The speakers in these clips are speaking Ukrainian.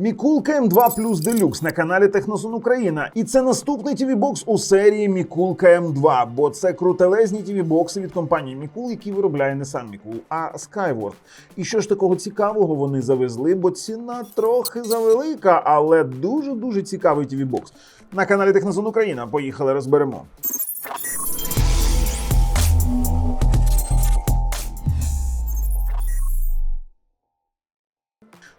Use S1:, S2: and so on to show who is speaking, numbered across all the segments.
S1: Мікулка М2 Плюс Делюкс на каналі Технозон Україна. І це наступний tv бокс у серії Мікулка М2, бо це крутелезні tv бокси від компанії Мікул, які виробляє не сам Мікул, а Skyward. І що ж такого цікавого вони завезли, бо ціна трохи завелика, але дуже дуже цікавий tv бокс на каналі Технозон Україна. Поїхали розберемо.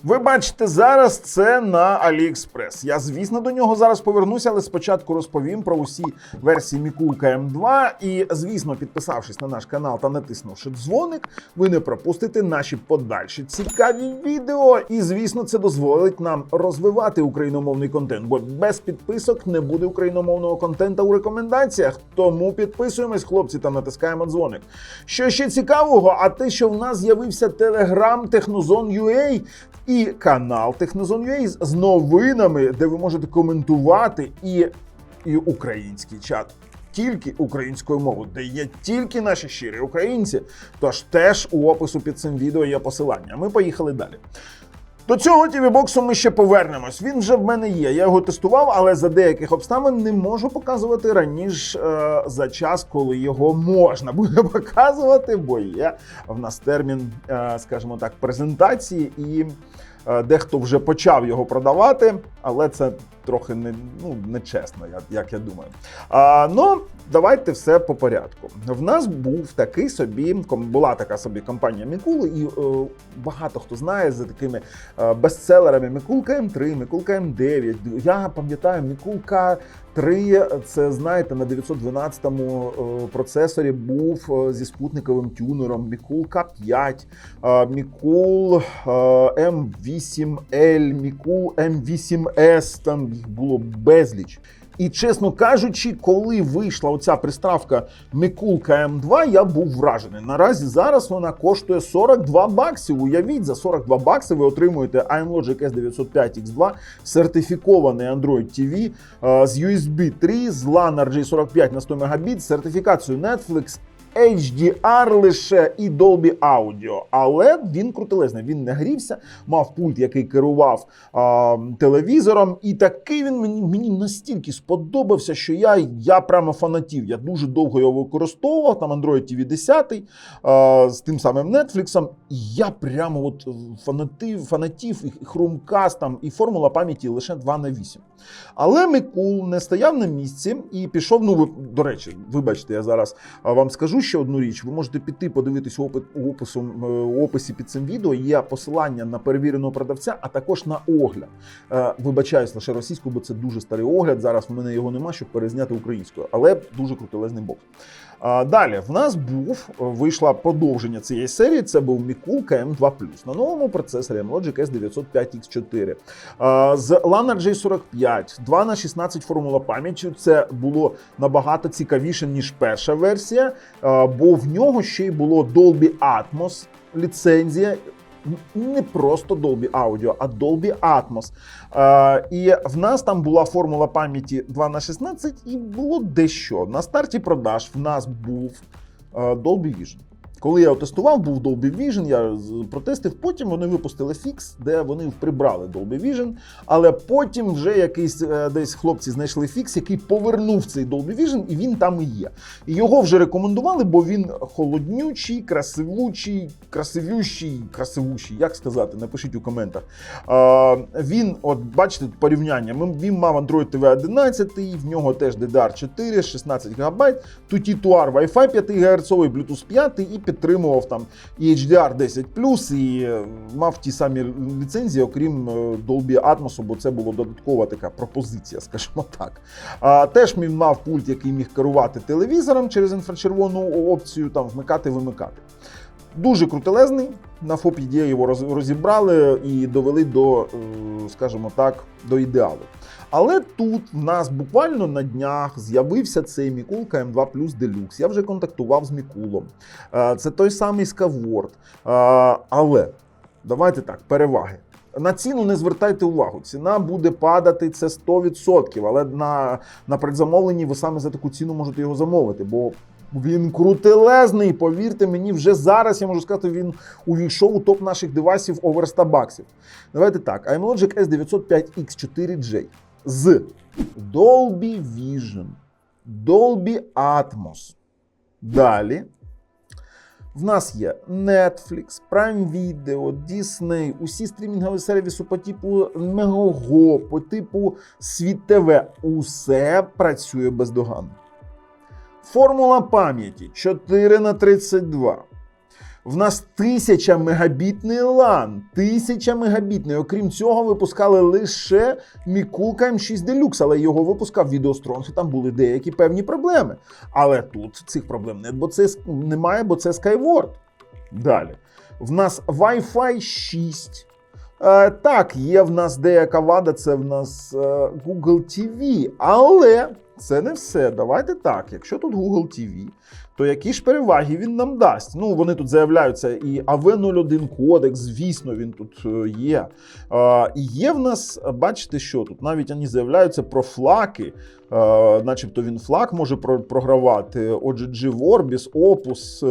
S1: Ви бачите зараз це на AliExpress. Я, звісно, до нього зараз повернуся, але спочатку розповім про усі версії Мікулка М2. І, звісно, підписавшись на наш канал та натиснувши дзвоник, ви не пропустите наші подальші цікаві відео. І, звісно, це дозволить нам розвивати україномовний контент, бо без підписок не буде україномовного контента у рекомендаціях. Тому підписуємось, хлопці, та натискаємо дзвоник. Що ще цікавого, а те, що в нас з'явився телеграм Технозон.ua і канал Технозон.ua з новинами, де ви можете коментувати і, і український чат. Тільки українською мовою, де є тільки наші щирі українці. Тож теж у опису під цим відео є посилання. Ми поїхали далі. До цього TV-боксу ми ще повернемось. Він вже в мене є. Я його тестував, але за деяких обставин не можу показувати раніше е, за час, коли його можна буде показувати, бо є в нас термін, е, скажімо так, презентації, і дехто вже почав його продавати, але це трохи не ну нечесно, як, я думаю. А, ну, давайте все по порядку. В нас був такий собі була така собі компанія Мікул, і е, багато хто знає за такими е, бестселерами Мікулка М3, Мікулка М9. Я пам'ятаю, Мікулка 3, це знаєте, на 912-му е, процесорі був е, зі спутниковим тюнером. Мікулка 5, е, Мікул е, М8L, Мікул М8S, там їх було безліч. І чесно кажучи, коли вийшла оця приставка Микулка М2, я був вражений. Наразі зараз вона коштує 42 баксів. Уявіть, за 42 бакси ви отримуєте iMlogic S905X2, сертифікований Android TV е, з USB 3, з LAN RJ45 на 100 Мбіт, сертифікацію Netflix. HDR лише і Dolby Audio, але він крутелезний. Він не грівся, мав пульт, який керував а, телевізором, і такий він мені, мені настільки сподобався, що я, я прямо фанатів. Я дуже довго його використовував. Там Android TV 10 а, з тим самим Netflix. І я прямо от фанатив, фанатів і Chromecast, там, і формула пам'яті лише 2 на 8. Але Микул не стояв на місці і пішов. Ну, ви, до речі, вибачте, я зараз вам скажу ще одну річ. Ви можете піти подивитись у опи- у опису, е, описі під цим відео. Є посилання на перевіреного продавця, а також на огляд. Е, Вибачаюсь лише російською, бо це дуже старий огляд. Зараз в мене його нема, щоб перезняти українською, але дуже крутелезний бокс. Далі в нас був е, вийшла продовження цієї серії. Це був Мікулка М2 на новому процесорі Logic S905X4 з LAN RJ45, 2 на 16 формула пам'яті. Це було набагато цікавіше ніж перша версія, бо в нього ще й було Dolby Atmos ліцензія. Не просто Dolby Audio, а Dolby Atmos. Е, і в нас там була формула пам'яті 2 на 16 і було дещо. На старті продаж в нас був Dolby Vision. Коли я його тестував, був Dolby Vision, я протестив. Потім вони випустили фікс, де вони прибрали Dolby Vision. Але потім вже якийсь е, десь хлопці знайшли фікс, який повернув цей Dolby Vision, і він там і є. І його вже рекомендували, бо він холоднючий, красивучий, красивющий, красивущий, як сказати, напишіть у коментах. Він, от бачите, порівняння. Він мав Android TV 11, в нього теж DDR4, 16 ГБ, тут і Tuar Wi-Fi 5 ГГц, Bluetooth 5 і підтримував там і HDR 10 і е, мав ті самі ліцензії, окрім е, Dolby Atmos, бо це була додаткова така пропозиція, скажімо так. А, теж він мав пульт, який міг керувати телевізором через інфрачервону опцію, там вмикати, вимикати. Дуже крутелезний. На FOP його розібрали і довели до, е, скажімо так, до ідеалу. Але тут в нас буквально на днях з'явився цей Мікулка М2 Plus Deluxe. Я вже контактував з Мікулом. Е, Це той самий Skyward. Е, Але давайте так, переваги. На ціну не звертайте увагу. Ціна буде падати це 100%, але на, на предзамовленні ви саме за таку ціну можете його замовити, бо Він крутелезний, повірте мені, вже зараз я можу сказати, він увійшов у топ наших девайсів over 100 баксів. Давайте так: iMlogic S905X4J з Dolby Vision, Dolby Atmos. Далі. В нас є Netflix, Prime Video, Disney, усі стрімінгові сервіси по типу Megogo, по типу Світ ТВ. Усе працює бездоганно. Формула пам'яті 4 на 32. В нас 1000 мегабітний LAN, 1000 мегабітний. Окрім цього, випускали лише Мікулка М6 Deluxe, але його випускав Відеостронг, і там були деякі певні проблеми. Але тут цих проблем не, бо це, немає, бо це Skyward. Далі. В нас Wi-Fi 6. Е, так, є в нас деяка вада, це в нас е, Google TV, але це не все. Давайте так. Якщо тут Google TV, то які ж переваги він нам дасть? Ну, вони тут заявляються, і AV01 кодек, звісно, він тут е, є. Е, і є в нас, бачите, що тут навіть вони заявляються про флаки, е, начебто він флак може про- програвати. Отже, G-Vorbis, Opus, е,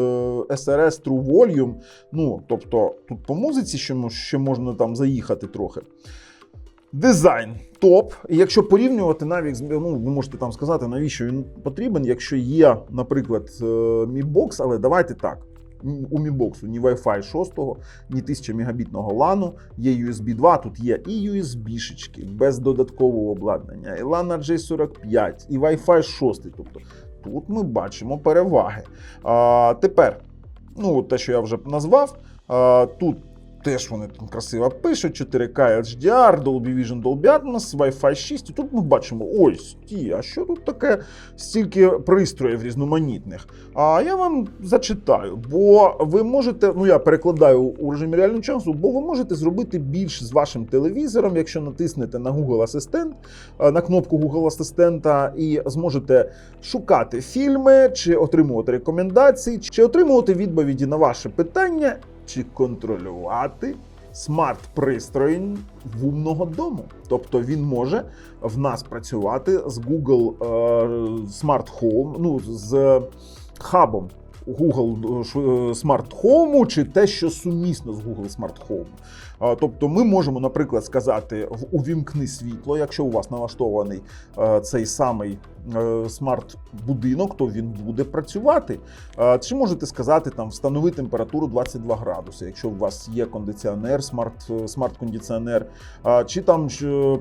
S1: SRS True Volume. Ну, тобто, тут по музиці ще можна там заїхати трохи. Дизайн топ. І якщо порівнювати навіть ну, ви можете там сказати, навіщо він потрібен, якщо є, наприклад, е, Mi Box, але давайте так. У Mi Box ні Wi-Fi 6, ні 1000 мегабітного LAN, є USB 2, тут є і USB-шечки без додаткового обладнання, і LAN RJ45, і Wi-Fi 6. Тобто тут ми бачимо переваги. А, тепер, ну, те, що я вже назвав, а, тут Теж вони там красиво пишуть: 4К HDR, Dolby Vision, Dolby Atmos, Wi-Fi 6. І тут ми бачимо: ось ті, а що тут таке стільки пристроїв різноманітних? А я вам зачитаю, бо ви можете, ну я перекладаю у режимі реального часу, бо ви можете зробити більш з вашим телевізором, якщо натиснете на Google Асистент, е, на кнопку Google Асистента, і зможете шукати фільми, чи отримувати рекомендації, чи отримувати відповіді на ваше питання чи контролювати смарт-пристрої в умного дому. Тобто він може в нас працювати з Google е, Smart Home, ну з хабом Google е, Smart Home, чи те, що сумісно з Google Smart Home. Е, Тобто ми можемо, наприклад, сказати увімкни світло, якщо у вас налаштований е, цей самий е, смарт-будинок, то він буде працювати. Е, Чи можете сказати там встанови температуру 22 градуси, якщо у вас є кондиціонер, смарт, смарт-кондиціонер, Е, чи там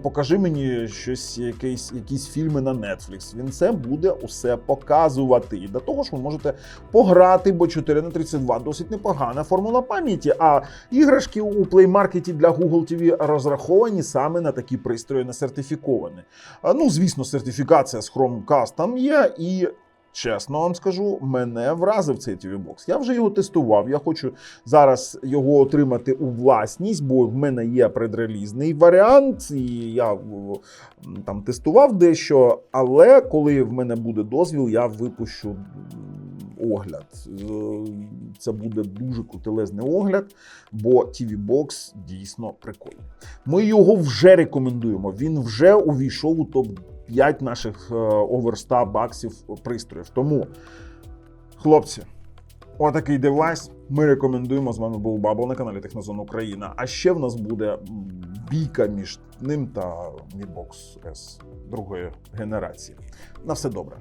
S1: покажи мені щось, якийсь, якісь фільми на Netflix. Він це буде усе показувати. І до того ж, ви можете пограти, бо 4 на 32 досить непогана формула пам'яті. А іграшки у Market для Google TV розраховані саме на такі пристрої не сертифіковані. Ну, звісно, сертифікація з Chromecast там є і. Чесно вам скажу, мене вразив цей TV Box. Я вже його тестував. Я хочу зараз його отримати у власність, бо в мене є предрелізний варіант, і я там тестував дещо. Але коли в мене буде дозвіл, я випущу огляд. Це буде дуже крутелезний огляд, бо TV Box дійсно прикольний. Ми його вже рекомендуємо. Він вже увійшов у топ 5 наших over 100 баксів пристроїв. Тому, хлопці, отакий девайс. Ми рекомендуємо. З вами був Бабл на каналі Технозон Україна. А ще в нас буде бійка між ним та Mi Box S другої генерації. На все добре.